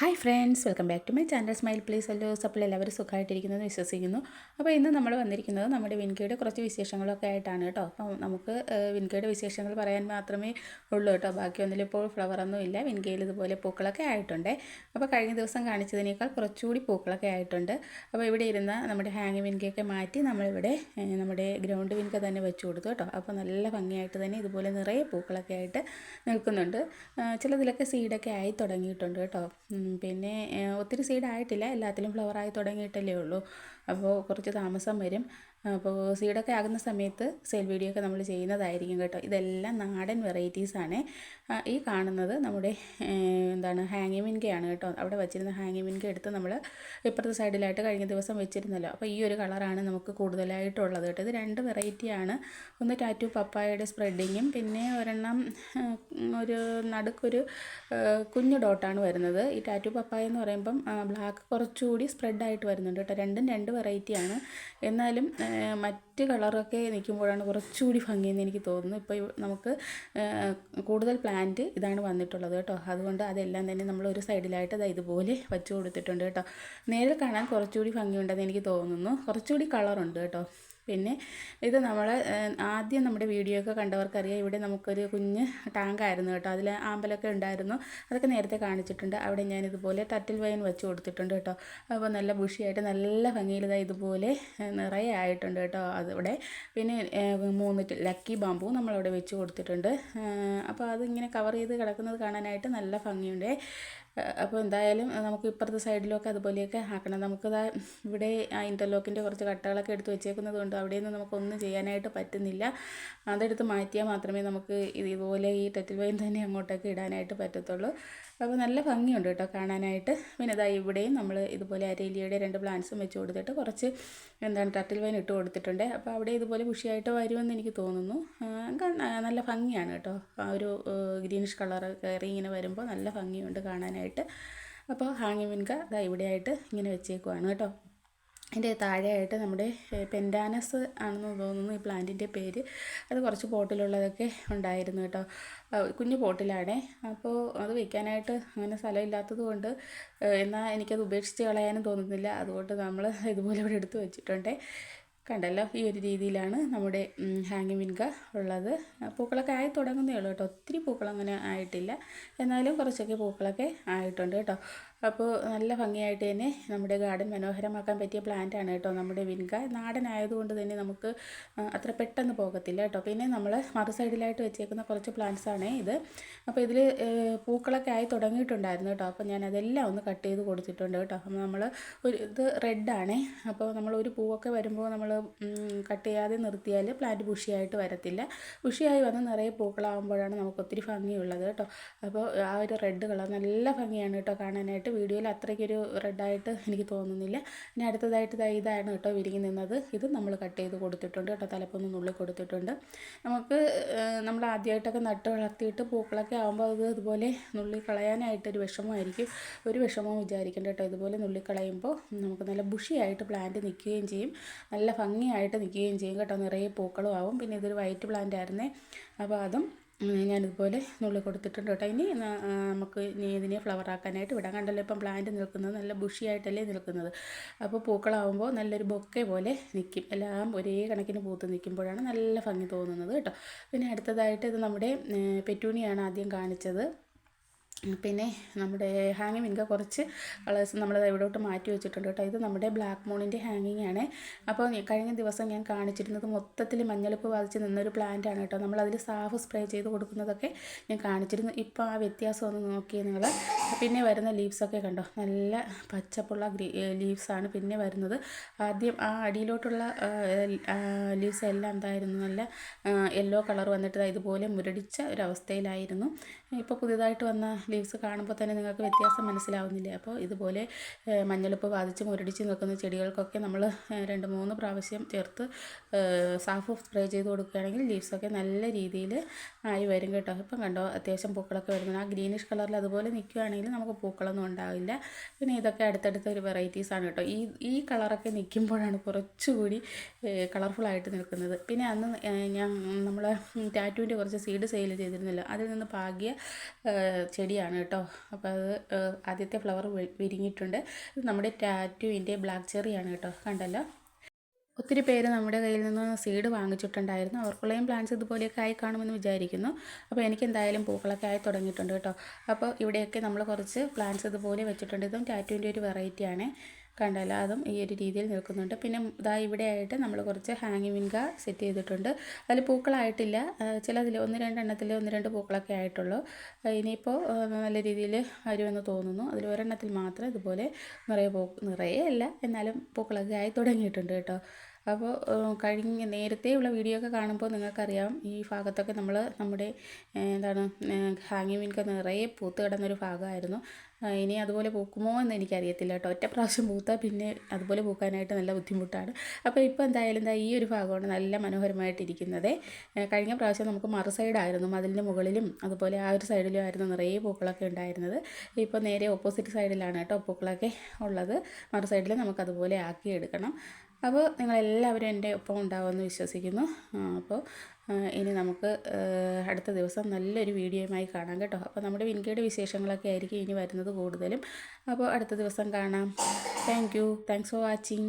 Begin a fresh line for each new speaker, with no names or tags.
Hi friends welcome back to my channel. Smile please അല്ലോ അപ്പോൾ എല്ലാവരും സുഖമായിട്ടിരിക്കുന്നതെന്ന് വിശ്വസിക്കുന്നു. അപ്പോൾ ഇന്ന് നമ്മൾ വന്നിരിക്കുന്നത് നമ്മുടെ വിൻകയുടെ കുറച്ച് വിശേഷങ്ങളൊക്കെ ആയിട്ടാണ് കേട്ടോ. അപ്പം നമുക്ക് വിൻകയുടെ വിശേഷങ്ങൾ പറയാൻ മാത്രമേ ഉള്ളൂ കേട്ടോ. ബാക്കിയൊന്നിലും ഇപ്പോൾ ഫ്ലവറൊന്നും ഇല്ല. വിൻകയിൽ ഇതുപോലെ പൂക്കളൊക്കെ ആയിട്ടുണ്ട്. അപ്പോൾ കഴിഞ്ഞ ദിവസം കാണിച്ചതിനേക്കാൾ കുറച്ചുകൂടി പൂക്കളൊക്കെ ആയിട്ടുണ്ട്. അപ്പോൾ ഇവിടെ ഇരുന്ന നമ്മുടെ ഹാങ് വിൻകയൊക്കെ മാറ്റി നമ്മളിവിടെ നമ്മുടെ ഗ്രൗണ്ട് വിൻക തന്നെ വെച്ച് കൊടുത്തു കേട്ടോ. അപ്പോൾ നല്ല ഭംഗിയായിട്ട് തന്നെ ഇതുപോലെ നിറയെ പൂക്കളൊക്കെ ആയിട്ട് നിൽക്കുന്നുണ്ട്. ചിലതിലൊക്കെ സീഡൊക്കെ ആയി തുടങ്ങിയിട്ടുണ്ട് കേട്ടോ. പിന്നെ ഒത്തിരി സീഡായിട്ടില്ല എല്ലാത്തിലും ഫ്ലവറായി തുടങ്ങിയിട്ടല്ലേ ഉള്ളൂ. അപ്പോൾ കുറച്ച് താമസം വരും. അപ്പോൾ സീഡൊക്കെ ആകുന്ന സമയത്ത് സെയിൽ വീഡിയോ ഒക്കെ നമ്മൾ ചെയ്യുന്നതായിരിക്കും കേട്ടോ. ഇതെല്ലാം നാടൻ വെറൈറ്റീസാണ് ഈ കാണുന്നത് നമ്മുടെ എന്താണ് ഹാങ്ങി മിൻകയാണ് കേട്ടോ. അവിടെ വെച്ചിരുന്ന ഹാങ്ങി മിൻക എടുത്ത് നമ്മൾ ഇപ്പുറത്തെ സൈഡിലായിട്ട് കഴിഞ്ഞ ദിവസം വെച്ചിരുന്നല്ലോ. അപ്പോൾ ഈ ഒരു കളറാണ് നമുക്ക് കൂടുതലായിട്ടുള്ളത് കേട്ടോ. ഇത് രണ്ട് വെറൈറ്റിയാണ്. ഒന്ന് ടാറ്റു പപ്പായയുടെ സ്പ്രെഡിങ്ങും പിന്നെ ഒരെണ്ണം ഒരു നടുക്കൊരു കുഞ്ഞു ഡോട്ടാണ് വരുന്നത്. ഈ ടാറ്റു പപ്പായ എന്ന് പറയുമ്പം ബ്ലാക്ക് കുറച്ചുകൂടി സ്പ്രെഡായിട്ട് വരുന്നുണ്ട് കേട്ടോ. രണ്ടും രണ്ട് വെറൈറ്റിയാണ് എന്നാലും മറ്റ് കളറൊക്കെ നിൽക്കുമ്പോഴാണ് കുറച്ചുകൂടി ഭംഗിയെന്ന് എനിക്ക് തോന്നുന്നു ഇപ്പോൾ നമുക്ക് കൂടുതൽ പ്ലാന്റ് ഇതാണ് വന്നിട്ടുള്ളത് കേട്ടോ. അതുകൊണ്ട് അതെല്ലാം തന്നെ നമ്മൾ ഒരു സൈഡിലായിട്ട് അത് ഇതുപോലെ വച്ച് കൊടുത്തിട്ടുണ്ട് കേട്ടോ. നേരിൽ കാണാൻ കുറച്ചുകൂടി ഭംഗിയുണ്ടെന്ന് എനിക്ക് തോന്നുന്നു. കുറച്ചുകൂടി കളറുണ്ട് കേട്ടോ. പിന്നെ ഇത് നമ്മൾ ആദ്യം നമ്മുടെ വീഡിയോ ഒക്കെ കണ്ടവർക്കറിയാം. ഇവിടെ നമുക്കൊരു കുഞ്ഞ് ടാങ്കായിരുന്നു കേട്ടോ. അതിൽ ആമ്പലൊക്കെ ഉണ്ടായിരുന്നു. അതൊക്കെ നേരത്തെ കാണിച്ചിട്ടുണ്ട്. അവിടെ ഞാൻ ഇതുപോലെ തട്ടിൽ വൈൻ വെച്ച് കൊടുത്തിട്ടുണ്ട് കേട്ടോ. അപ്പോൾ നല്ല ബുഷിയായിട്ട് നല്ല ഭംഗിയിൽ ഇതാ ഇതുപോലെ നിറയെ ആയിട്ടുണ്ട് കേട്ടോ അതിവിടെ. പിന്നെ മൂന്ന് ലക്കി ബാമ്പു നമ്മളവിടെ വെച്ച് കൊടുത്തിട്ടുണ്ട്. അപ്പോൾ അതിങ്ങനെ കവർ ചെയ്ത് കിടക്കുന്നത് കാണാനായിട്ട് നല്ല ഭംഗിയുണ്ട്. അപ്പോൾ എന്തായാലും നമുക്ക് ഇപ്പുറത്തെ സൈഡിലൊക്കെ അതുപോലെയൊക്കെ ആക്കണം. നമുക്കിതാ ഇവിടെ ആ ഇന്റർലോക്കിന്റെ കുറച്ച് കട്ടകളൊക്കെ എടുത്ത് വെച്ചേക്കുന്നത് കൊണ്ട് അവിടെയൊന്നും നമുക്കൊന്നും ചെയ്യാനായിട്ട് പറ്റുന്നില്ല. അതെടുത്ത് മാറ്റിയാൽ മാത്രമേ നമുക്ക് ഇതുപോലെ ഈ ടെറ്റിൽ വൈൻ തന്നെ അങ്ങോട്ടൊക്കെ ഇടാനായിട്ട് പറ്റത്തുള്ളൂ. അപ്പോൾ നല്ല ഭംഗിയുണ്ട് കേട്ടോ കാണാനായിട്ട്. പിന്നെ ഇതാ ഇവിടെയും നമ്മൾ ഇതുപോലെ അരേലിയുടെ രണ്ട് പ്ലാന്റ്സും വെച്ച് കൊടുത്തിട്ട് കുറച്ച് എന്താണ് ടട്ടിൽ വൈൻ ഇട്ട് കൊടുത്തിട്ടുണ്ട്. അപ്പോൾ അവിടെ ഇതുപോലെ ബുഷിയായിട്ട് വരുമെന്ന് എനിക്ക് തോന്നുന്നു. നല്ല ഭംഗിയാണ് കേട്ടോ. ആ ഒരു ഗ്രീനിഷ് കളർ കയറി ഇങ്ങനെ വരുമ്പോൾ നല്ല ഭംഗിയുണ്ട് കാണാനായിട്ട്. അപ്പോൾ ഹാങ്ങി മിൻക ദാ ഇവിടെയായിട്ട് ഇങ്ങനെ വെച്ചേക്കുവാണ് കേട്ടോ. അതിന്റെ താഴെയായിട്ട് നമ്മുടെ പെൻഡാനസ് ആണെന്ന് തോന്നുന്നു ഈ പ്ലാന്റിന്റെ പേര്. അത് കുറച്ച് പോട്ടിലുള്ളതൊക്കെ ഉണ്ടായിരുന്നു കേട്ടോ. കുഞ്ഞു പോട്ടിലാണേ. അപ്പോൾ അത് വെക്കാനായിട്ട് അങ്ങനെ സ്ഥലം ഇല്ലാത്തത് കൊണ്ട് എന്നാൽ എനിക്കത് ഉപേക്ഷിച്ച് കളയാനും തോന്നുന്നില്ല. അതുകൊണ്ട് നമ്മൾ ഇതുപോലെ ഇവിടെ എടുത്ത് വെച്ചിട്ടുണ്ട്. കണ്ടല്ലോ ഈ ഒരു രീതിയിലാണ് നമ്മുടെ ഹാങ്ങിങ് മിൻക ഉള്ളത്. പൂക്കളൊക്കെ ആയി തുടങ്ങുന്നേ ഉള്ളൂ കേട്ടോ. ഒത്തിരി പൂക്കൾ അങ്ങനെ ആയിട്ടില്ല. എന്നാലും കുറച്ചൊക്കെ പൂക്കളൊക്കെ ആയിട്ടുണ്ട് കേട്ടോ. അപ്പോൾ നല്ല ഭംഗിയായിട്ട് തന്നെ നമ്മുടെ ഗാർഡൻ മനോഹരമാക്കാൻ പറ്റിയ പ്ലാന്റ് ആണ് കേട്ടോ നമ്മുടെ വിൻക. നാടനായതുകൊണ്ട് തന്നെ നമുക്ക് അത്ര പെട്ടെന്ന് പോകത്തില്ല കേട്ടോ. പിന്നെ നമ്മൾ മറു സൈഡിലായിട്ട് വെച്ചേക്കുന്ന കുറച്ച് പ്ലാന്റ്സ് ആണ് ഇത്. അപ്പോൾ ഇതിൽ പൂക്കളൊക്കെ ആയി തുടങ്ങിയിട്ടുണ്ടായിരുന്നു കേട്ടോ. അപ്പോൾ ഞാൻ അതെല്ലാം ഒന്ന് കട്ട് ചെയ്ത് കൊടുത്തിട്ടുണ്ട് കേട്ടോ. അപ്പോൾ നമ്മൾ ഒരു ഇത് റെഡാണേ അപ്പോൾ നമ്മൾ ഒരു പൂവൊക്കെ വരുമ്പോൾ നമ്മൾ കട്ട് ചെയ്യാതെ നിർത്തിയാൽ പ്ലാന്റ് ബുഷിയായിട്ട് വരത്തില്ല. ബുഷിയായി വന്ന് നിറയെ പൂക്കളാകുമ്പോഴാണ് നമുക്ക് ഒത്തിരി ഭംഗിയുള്ളത് കേട്ടോ. അപ്പോൾ ആ ഒരു റെഡ് കളർ നല്ല ഭംഗിയാണ് കേട്ടോ കാണാനായിട്ട്. വീഡിയോയിൽ അത്രയ്ക്കൊരു റെഡായിട്ട് എനിക്ക് തോന്നുന്നില്ല. ഇനി അടുത്തതായിട്ട് ഇതായിരുന്നു കേട്ടോ വിരിങ്ങി നിന്നത്. ഇത് നമ്മൾ കട്ട് ചെയ്ത് കൊടുത്തിട്ടുണ്ട് കേട്ടോ. തലപ്പൊന്ന് നുള്ളി കൊടുത്തിട്ടുണ്ട്. നമുക്ക് നമ്മൾ ആദ്യമായിട്ടൊക്കെ നട്ട് വളർത്തിയിട്ട് പൂക്കളൊക്കെ ആകുമ്പോൾ അത് ഇതുപോലെ നുള്ളി കളയാനായിട്ടൊരു വിഷമമായിരിക്കും. ഒരു വിഷമവും വിചാരിക്കേണ്ട കേട്ടോ. ഇതുപോലെ നുള്ളി കളയുമ്പോൾ നമുക്ക് നല്ല ബുഷിയായിട്ട് പ്ലാന്റ് നിൽക്കുകയും ചെയ്യും. നല്ല ഭംഗിയായിട്ട് നിൽക്കുകയും ചെയ്യും കേട്ടോ. നിറയെ പൂക്കളും ആവും. പിന്നെ ഇതൊരു വൈറ്റ് പ്ലാന്റ് ആയിരുന്നേ. അപ്പോൾ അതും ഞാനിതുപോലെ നുള്ളി കൊടുത്തിട്ടുണ്ട് കേട്ടോ. ഇനി നമുക്ക് ഇനി ഇതിനെ ഫ്ലവർ ആക്കാനായിട്ട് വിടാം. കണ്ടല്ലോ ഇപ്പം പ്ലാന്റ് നിൽക്കുന്നത് നല്ല ബുഷിയായിട്ടല്ലേ നിൽക്കുന്നത്. അപ്പോൾ പൂക്കളാവുമ്പോൾ നല്ലൊരു ബൊക്കെ പോലെ നിൽക്കും. എല്ലാം ഒരേ കണക്കിന് പൂത്ത് നിൽക്കുമ്പോഴാണ് നല്ല ഭംഗി തോന്നുന്നത് കേട്ടോ. പിന്നെ അടുത്തതായിട്ട് ഇത് നമ്മുടെ പെറ്റൂണിയാണ് ആദ്യം കാണിച്ചത്. പിന്നെ നമ്മുടെ ഹാങ്ങിങ് മിൻക കുറച്ച് കളേഴ്സ് നമ്മൾ ഇവിടോട്ട് മാറ്റി വെച്ചിട്ടുണ്ട് കേട്ടോ. ഇത് നമ്മുടെ ബ്ലാക്ക് മൂണിന്റെ ഹാങ്ങിങ് ആണ്. അപ്പോൾ കഴിഞ്ഞ ദിവസം ഞാൻ കാണിച്ചിരുന്നത് മൊത്തത്തിൽ മഞ്ഞളിപ്പ് ബാധിച്ച് നിന്നൊരു പ്ലാന്റ് ആണ് കേട്ടോ. നമ്മളതിൽ സാഫ് സ്പ്രേ ചെയ്ത് കൊടുക്കുന്നതൊക്കെ ഞാൻ കാണിച്ചിരുന്നു. ഇപ്പോൾ ആ വ്യത്യാസം ഒന്ന് നോക്കിയേ നിങ്ങൾ പിന്നെ വരുന്ന ലീവ്സൊക്കെ കണ്ടോ? നല്ല പച്ചപ്പുള്ള ലീവ്സാണ് പിന്നെ വരുന്നത്. ആദ്യം ആ അടിയിലോട്ടുള്ള ലീവ്സ് എല്ലാം എന്തായിരുന്നു? നല്ല യെല്ലോ കളർ വന്നിട്ട് ഇതുപോലെ മുരടിച്ച ഒരവസ്ഥയിലായിരുന്നു. ഇപ്പോൾ പുതിയതായിട്ട് വന്ന ലീവ്സ് കാണുമ്പോൾ തന്നെ നിങ്ങൾക്ക് വ്യത്യാസം മനസ്സിലാവുന്നില്ലേ? അപ്പോൾ ഇതുപോലെ മഞ്ഞളിപ്പ് ബാധിച്ച് മുരടിച്ച് നിൽക്കുന്ന ചെടികൾക്കൊക്കെ നമ്മൾ രണ്ട് മൂന്ന് പ്രാവശ്യം ചേർത്ത് സാഫ് സ്പ്രേ ചെയ്ത് കൊടുക്കുകയാണെങ്കിൽ ലീവ്സൊക്കെ നല്ല രീതിയിൽ ആയി വരും കേട്ടോ. ഇപ്പം കണ്ടോ അത്യാവശ്യം പൂക്കളൊക്കെ വരുന്നത് ആ ഗ്രീനിഷ് കളറിൽ അതുപോലെ നിൽക്കുകയാണെങ്കിൽ നമുക്ക് പൂക്കളൊന്നും ഉണ്ടാവില്ല. പിന്നെ ഇതൊക്കെ അടുത്തടുത്ത ഒരു വെറൈറ്റീസാണ് കേട്ടോ. ഈ ഈ കളറൊക്കെ നിൽക്കുമ്പോഴാണ് കുറച്ചുകൂടി കളർഫുള്ളായിട്ട് നിൽക്കുന്നത്. പിന്നെ അന്ന് ഞാൻ നമ്മൾ ടാറ്റുവിന്റെ കുറച്ച് സീഡ് സെയിൽ ചെയ്തിരുന്നല്ലോ അതിൽ നിന്ന് പാകിയ ചെടിയാണ് ചെടി കേട്ടോ. അപ്പോൾ അത് ആദ്യത്തെ ഫ്ലവർ വിരിഞ്ഞിട്ടുണ്ട്. ഇത് നമ്മുടെ ടാറ്റുവിന്റെ ബ്ലാക്ക് ചെറിയാണ് കേട്ടോ കണ്ടല്ലോ? ഒത്തിരി പേര് നമ്മുടെ കയ്യിൽ നിന്ന് സീഡ് വാങ്ങിച്ചിട്ടുണ്ടായിരുന്നു. അവർക്കുള്ളയും പ്ലാന്റ്സ് ഇതുപോലെയൊക്കെ ആയി കാണുമെന്ന് വിചാരിക്കുന്നു. അപ്പോൾ എനിക്ക് എന്തായാലും പൂക്കളൊക്കെ ആയി തുടങ്ങിയിട്ടുണ്ട് കേട്ടോ. അപ്പോൾ ഇവിടെയൊക്കെ നമ്മൾ കുറച്ച് പ്ലാന്റ്സ് ഇതുപോലെ വെച്ചിട്ടുണ്ട്. ഇതും ടാറ്റുവിന്റെ ഒരു വെറൈറ്റിയാണ് കണ്ടല്ലോ അതും ഈ ഒരു രീതിയിൽ നിൽക്കുന്നുണ്ട്. പിന്നെ ഇതാ ഇവിടെ ആയിട്ട് നമ്മൾ കുറച്ച് ഹാങ്ങിങ് വിൻക സെറ്റ് ചെയ്തിട്ടുണ്ട്. അതിൽ പൂക്കളായിട്ടില്ല. ചിലതിൽ ഒന്ന് രണ്ടെണ്ണത്തിൽ ഒന്ന് രണ്ട് പൂക്കളൊക്കെ ആയിട്ടുള്ളൂ. ഇനിയിപ്പോൾ നല്ല രീതിയിൽ വരുമെന്ന് തോന്നുന്നു. അതിൽ ഒരെണ്ണത്തിൽ മാത്രം ഇതുപോലെ നിറയെ പൂ നിറയെ അല്ല എന്നാലും പൂക്കളൊക്കെ ആയി തുടങ്ങിയിട്ടുണ്ട് കേട്ടോ. അപ്പോൾ കഴിഞ്ഞ നേരത്തെയുള്ള വീഡിയോ ഒക്കെ കാണുമ്പോൾ നിങ്ങൾക്കറിയാം ഈ ഭാഗത്തൊക്കെ നമ്മൾ നമ്മുടെ എന്താണ് ഹാങ്ങിങ് മീൻക്ക് നിറയെ പൂത്ത് കിടന്നൊരു ഭാഗമായിരുന്നു. ഇനി അതുപോലെ പൂക്കുമോ എന്ന് എനിക്കറിയത്തില്ല കേട്ടോ. ഒറ്റ പ്രാവശ്യം പൂത്താൽ പിന്നെ അതുപോലെ പൂക്കാനായിട്ട് നല്ല ബുദ്ധിമുട്ടാണ്. അപ്പോൾ ഇപ്പോൾ എന്തായാലും എന്താ ഈ ഒരു ഭാഗമാണ് നല്ല മനോഹരമായിട്ടിരിക്കുന്നത്. കഴിഞ്ഞ പ്രാവശ്യം നമുക്ക് മറു സൈഡായിരുന്നു. മതിലിന്റെ മുകളിലും അതുപോലെ ആ ഒരു സൈഡിലും ആയിരുന്നു നിറയെ പൂക്കളൊക്കെ ഉണ്ടായിരുന്നത്. ഇപ്പോൾ നേരെ ഓപ്പോസിറ്റ് സൈഡിലാണ് കേട്ടോ പൂക്കളൊക്കെ ഉള്ളത്. മറു സൈഡിൽ നമുക്കതുപോലെ ആക്കിയെടുക്കണം. അപ്പോൾ നിങ്ങളെല്ലാവരും എന്റെ ഒപ്പം ഉണ്ടാവുമെന്ന് വിശ്വസിക്കുന്നു. അപ്പോൾ ഇനി നമുക്ക് അടുത്ത ദിവസം നല്ലൊരു വീഡിയോയുമായി കാണാം കേട്ടോ. അപ്പോൾ നമ്മുടെ വിൻകയുടെ വിശേഷങ്ങളൊക്കെ ആയിരിക്കും ഇനി വരുന്നത് കൂടുതലും. അപ്പോൾ അടുത്ത ദിവസം കാണാം. Thank you thanks for watching